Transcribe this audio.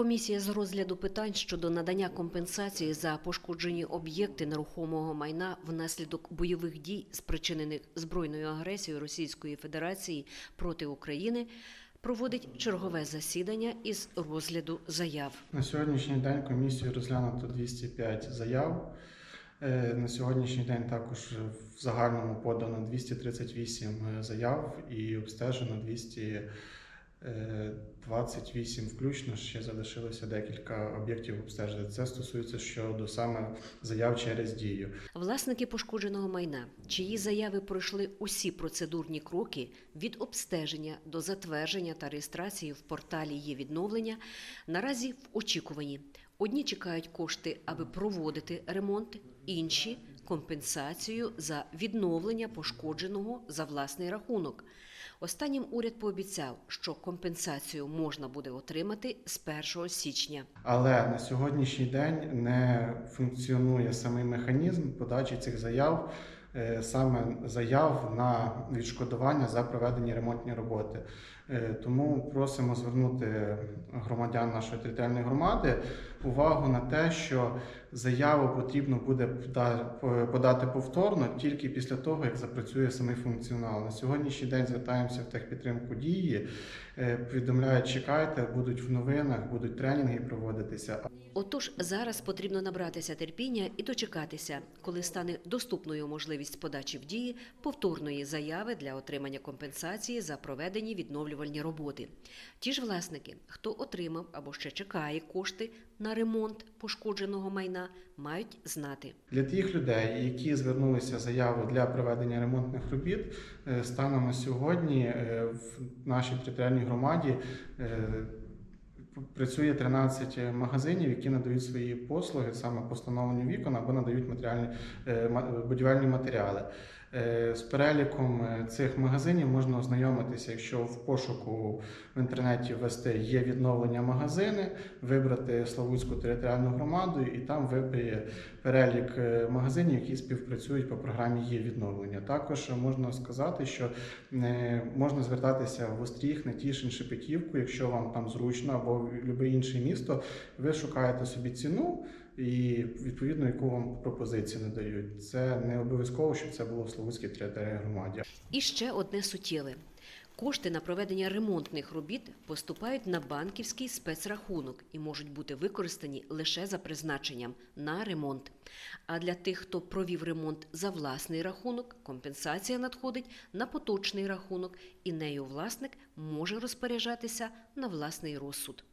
Комісія з розгляду питань щодо надання компенсації за пошкоджені об'єкти нерухомого майна внаслідок бойових дій, спричинених збройною агресією Російської Федерації проти України, проводить чергове засідання із розгляду заяв. На сьогоднішній день комісією розглянуто 205 заяв. Е, На сьогоднішній день також в загальному подано 238 заяв і обстежено 228 включно. Ще залишилося декілька об'єктів обстежити. Це стосується щодо саме заяв через дію. Власники пошкодженого майна, чиї заяви пройшли усі процедурні кроки від обстеження до затвердження та реєстрації в порталі є відновлення, наразі в очікуванні. Одні чекають кошти, аби проводити ремонт, інші компенсацію за відновлення пошкодженого за власний рахунок. Останнім уряд пообіцяв, що компенсацію можна буде отримати з 1 січня. Але на сьогоднішній день не функціонує самий механізм подачі цих заяв, е, саме заяв на відшкодування за проведені ремонтні роботи. Е, Тому просимо звернути громадян нашої територіальної громади увагу на те, що заяву потрібно буде пода- подати повторно тільки після того, як запрацює самий функціонал. На сьогоднішній день звертаємося в техпідтримку дії, е, повідомляють, чекайте, будуть в новинах, будуть тренінги проводитися. Отож, зараз потрібно набратися терпіння і дочекатися, коли стане доступною можливість подачі в дії повторної заяви для отримання компенсації за проведені відновлювальні роботи. Ті ж власники, хто отримав або ще чекає кошти на ремонт пошкодженого майна, мають знати. Для тих людей, які звернулися з заявою для проведення ремонтних робіт, е, станом на сьогодні е, в нашій територіальній громаді е, працює 13 магазинів, які надають свої послуги саме по встановленню вікон або надають матеріальні будівельні матеріали. Е, З переліком е, цих магазинів можна ознайомитися, якщо в пошуку в інтернеті ввести є відновлення магазини, вибрати Славутську територіальну громаду, і там вибрає перелік е, магазинів, які співпрацюють по програмі є відновлення. Також можна сказати, що можна звертатися в Остріг, Нетішин, Шепетівку, якщо вам там зручно, або в будь-яке інше місто. Ви шукаєте собі ціну. І відповідно, яку вам пропозицію надають. Це не обов'язково, щоб це було в Славутській територіальній громаді. І ще одне суттєве. Кошти на проведення ремонтних робіт поступають на банківський спецрахунок і можуть бути використані лише за призначенням на ремонт. А для тих, хто провів ремонт за власний рахунок, компенсація надходить на поточний рахунок, і нею власник може розпоряджатися на власний розсуд.